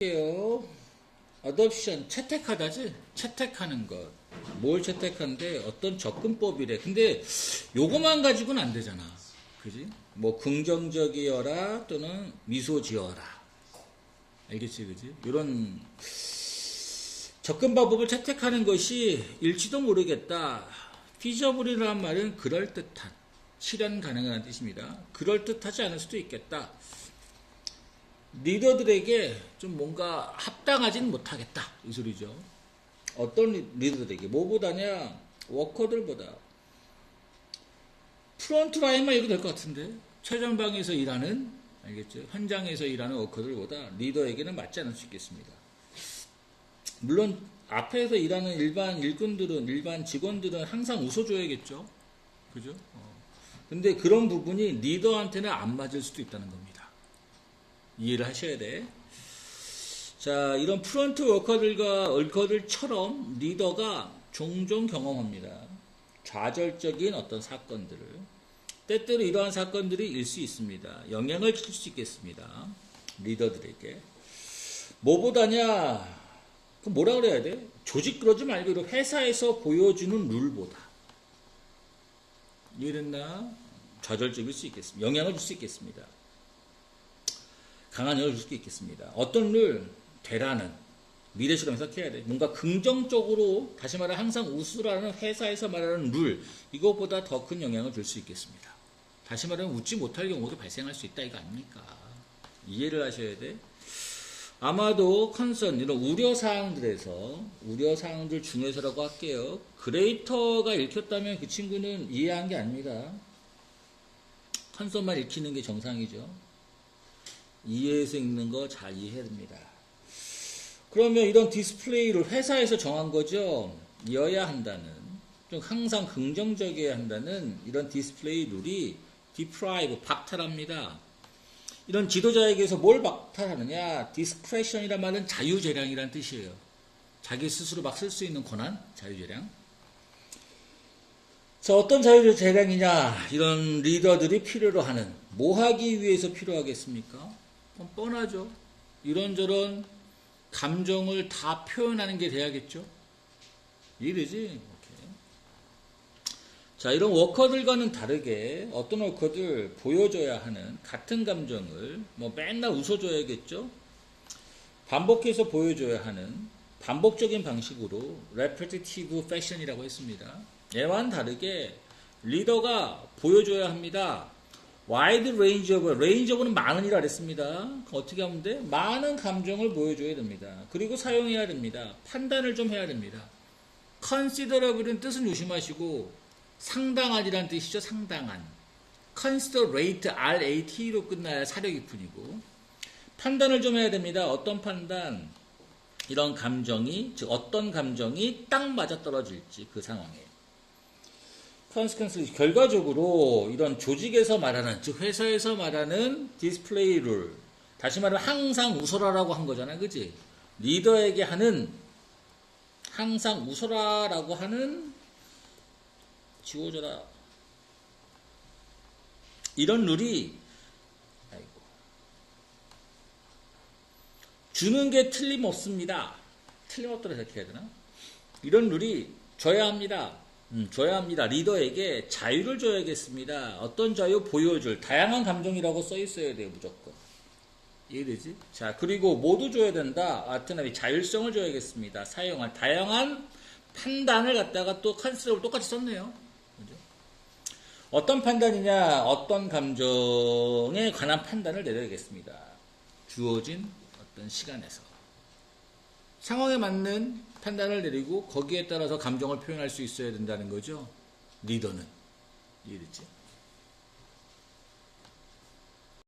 할게요. 어덥션 채택하다지? 채택하는 것. 뭘 채택하는데 어떤 접근법이래. 근데 요거만 가지고는 안 되잖아. 그지? 뭐 긍정적이어라 또는 미소 지어라. 알겠지, 그지? 이런 접근 방법을 채택하는 것이 일지도 모르겠다. 피저블이라는 말은 그럴듯한, 실현 가능한 뜻입니다. 그럴듯하지 않을 수도 있겠다. 리더들에게 좀 뭔가 합당하진 못하겠다. 이 소리죠. 어떤 리- 리더들에게. 뭐보다냐? 워커들보다. 프론트 라인만 해도 될것 같은데. 최전방에서 일하는, 알겠죠? 현장에서 일하는 워커들보다 리더에게는 맞지 않을 수 있겠습니다. 물론, 앞에서 일하는 일반 일꾼들은, 일반 직원들은 항상 웃어줘야겠죠? 그죠? 어. 근데 그런 부분이 리더한테는 안 맞을 수도 있다는 겁니다. 이해를 하셔야 돼. 자, 이런 프런트 워커들과 얼커들처럼 리더가 종종 경험합니다. 좌절적인 어떤 사건들을. 때때로 이러한 사건들이 일 수 있습니다. 영향을 줄 수 있겠습니다. 리더들에게. 뭐보다냐, 그 뭐라 그래야 돼? 조직 그러지 말고 회사에서 보여주는 룰보다. 이해됐나? 좌절적일 수 있겠습니다. 영향을 줄 수 있겠습니다. 강한 영향을 줄 수 있겠습니다. 어떤 룰, 되라는 미래처럼 해석해야 돼. 뭔가 긍정적으로 다시 말해 항상 웃으라는 회사에서 말하는 룰 이것보다 더 큰 영향을 줄 수 있겠습니다. 다시 말하면 웃지 못할 경우도 발생할 수 있다 이거 아닙니까? 이해를 하셔야 돼. 아마도 컨선 이런 우려 사항들에서 우려 사항들 중에서라고 할게요. 그레이터가 읽혔다면 그 친구는 이해한 게 아닙니다. 컨선만 읽히는 게 정상이죠. 이해해서 읽는 거 잘 이해해야 됩니다. 그러면 이런 디스플레이를 회사에서 정한 거죠. 이어야 한다는, 좀 항상 긍정적이어야 한다는 이런 디스플레이 룰이 디프라이브, 박탈합니다. 이런 지도자에게서 뭘 박탈하느냐? 디스크레션이란 말은 자유재량이란 뜻이에요. 자기 스스로 막 쓸 수 있는 권한, 자유재량. 자, 어떤 자유재량이냐? 이런 리더들이 필요로 하는, 뭐 하기 위해서 필요하겠습니까? 그건 뻔하죠. 이런저런 감정을 다 표현하는 게 돼야겠죠? 오케이. 자, 이런 워커들과는 다르게 어떤 워커들 보여줘야 하는 같은 감정을 뭐 맨날 웃어줘야겠죠? 반복해서 보여줘야 하는 반복적인 방식으로 repetitive fashion이라고 했습니다. 얘와는 다르게 리더가 보여줘야 합니다. Of, range of는 많은이라 그랬습니다. 어떻게 하면 돼? 많은 감정을 보여줘야 됩니다. 그리고 사용해야 됩니다. 판단을 좀 해야 됩니다. considerable은 뜻은 조심하시고 상당한이란 뜻이죠. 상당한. considerate, RAT로 끝나야 사려 깊은이고 판단을 좀 해야 됩니다. 어떤 판단? 이런 감정이, 즉 어떤 감정이 딱 맞아 떨어질지 그 상황에. 컨스퀀스 결과적으로 이런 조직에서 말하는 즉 회사에서 말하는 디스플레이 룰 다시 말하면 항상 웃어라라고 한 거잖아 그지 리더에게 하는 항상 웃어라라고 하는 지워져라. 이런 룰이 아이고. 주는 게 틀림없습니다. 틀림없더라 이렇게 해야 되나? 이런 룰이 줘야 합니다 음, 줘야 합니다. 리더에게 자유를 줘야겠습니다. 어떤 자유? 보여줄. 다양한 감정이라고 써 있어야 돼요, 무조건. 이해되지? 자, 그리고 모두 줘야 된다. 아트나비 자율성을 줘야겠습니다. 사용할 다양한 판단을 갖다가 또 컨셉을 똑같이 썼네요. 그죠? 어떤 판단이냐? 어떤 감정에 관한 판단을 내려야겠습니다. 주어진 어떤 시간에서. 상황에 맞는 판단을 내리고 거기에 따라서 감정을 표현할 수 있어야 된다는 거죠. 리더는. 이해됐지?